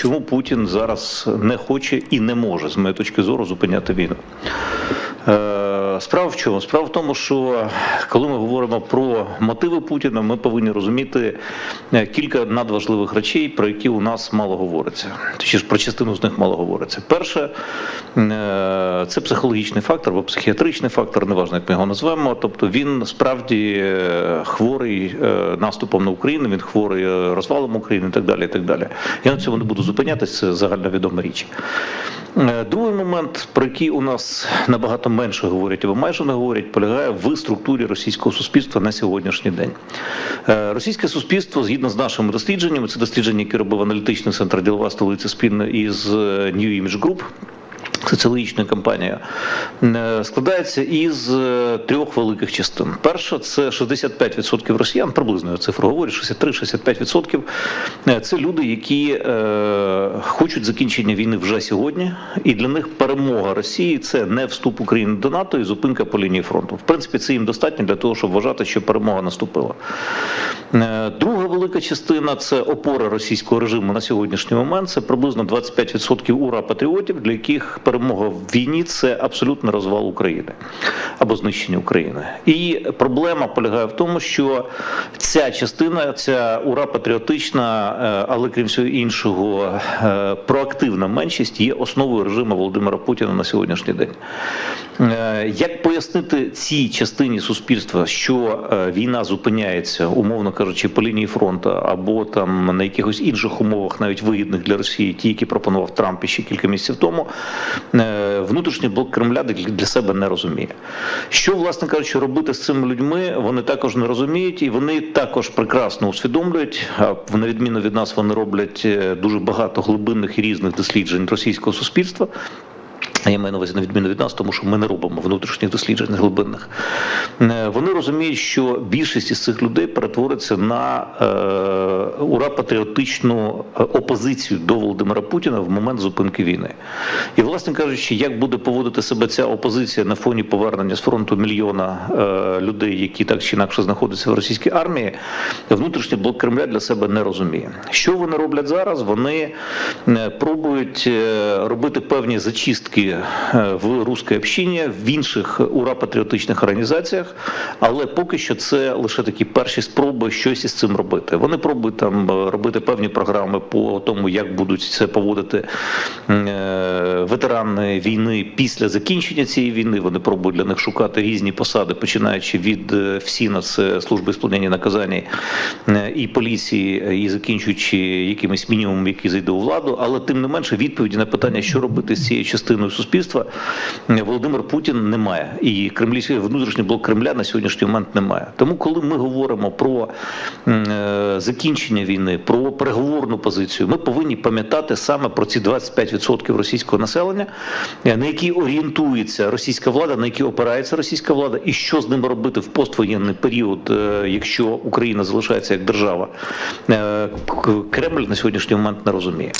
чому Путін зараз не хоче і не може, з моєї точки зору, зупиняти війну. Е, Справа в чому? Справа в тому, що коли ми говоримо про мотиви Путіна, ми повинні розуміти е, кілька надважливих речей, про які у нас мало говориться. Точніше, про частину з них мало говориться. Перше, е, це психологічний фактор або психіатричний фактор, неважно, як ми його назвемо. Тобто він справді е, хворий е, наступом на Україну, він хворий е, розвалом України і так далі. І так далі. Я на цьому не буду зупинятися, це загальновідома річ. Е, Другий момент, про який у нас набагато менше говорять або майже не говорять, полягає в структурі російського суспільства на сьогоднішній день. Е, Російське суспільство, згідно з нашими дослідженнями, це дослідження, яке робив аналітичний центр ділова столиця спільно із е, New Image Group, Соціологічна кампанія е, складається із е, трьох великих частин. Перша це 65% росіян, приблизно цифру говорю, 63-65%. Е, Це люди, які е, хочуть закінчення війни вже сьогодні, і для них перемога Росії це не вступ України до НАТО і зупинка по лінії фронту. В принципі, це їм достатньо для того, щоб вважати, що перемога наступила. Е, Друга велика частина це опора російського режиму на сьогоднішній момент. Це приблизно 25% ура патріотів, для яких перемога в війні це абсолютний розвал України або знищення України. І проблема полягає в тому, що ця частина, ця ура патріотична, е, але крім всього іншого, е, проактивна меншість є основою режиму Володимира Путіна на сьогоднішній день. Як пояснити цій частині суспільства, що війна зупиняється, умовно кажучи, по лінії фронту або там на якихось інших умовах, навіть вигідних для Росії, ті, які пропонував Трамп ще кілька місяців тому, е, внутрішній блок Кремля для- себе не розуміє. Що, власне кажучи, робити з цими людьми, вони також не розуміють, і вони також прекрасно усвідомлюють. А на відміну від нас, вони роблять е, дуже багато глибинних і різних досліджень російського суспільства. Я маю на увазі на відміну від нас, тому що ми не робимо внутрішніх досліджень глибинних. Е, Вони розуміють, що більшість із цих людей перетвориться на е, ура патріотичну е, опозицію до Володимира Путіна в момент зупинки війни. І, власне кажучи, як буде поводити себе ця опозиція на фоні повернення з фронту мільйона е, людей, які так чи інакше знаходяться в російській армії, внутрішній блок Кремля для себе не розуміє. Що вони роблять зараз? Вони е, пробують робити певні зачистки е, в русській общині, в інших ура-патріотичних організаціях, але поки що це лише такі перші спроби щось із цим робити. Вони пробують там е, робити певні програми по тому, як будуть це поводити е, ветерани війни після закінчення цієї війни. Вони пробують для них шукати різні посади, починаючи від е, ФСІНа, це служби сповнення наказань е, і поліції, е, і закінчуючи якимось мінімумом, який зайде у владу. Але тим не менше відповіді на питання, що робити з цією частиною суспільства, е, Володимир Путін не має. І кремлівський внутрішній блок Кремля на сьогоднішній момент немає. Тому, коли ми говоримо про е, закінчення війни, про переговорну позицію, ми повинні пам'ятати саме про ці 25% російського населення, е, на які орієнтується російська влада, на які опирається російська влада, і що з ними робити в поствоєнний період, якщо Україна залишається як держава. Кремль на сьогоднішній момент не розуміє.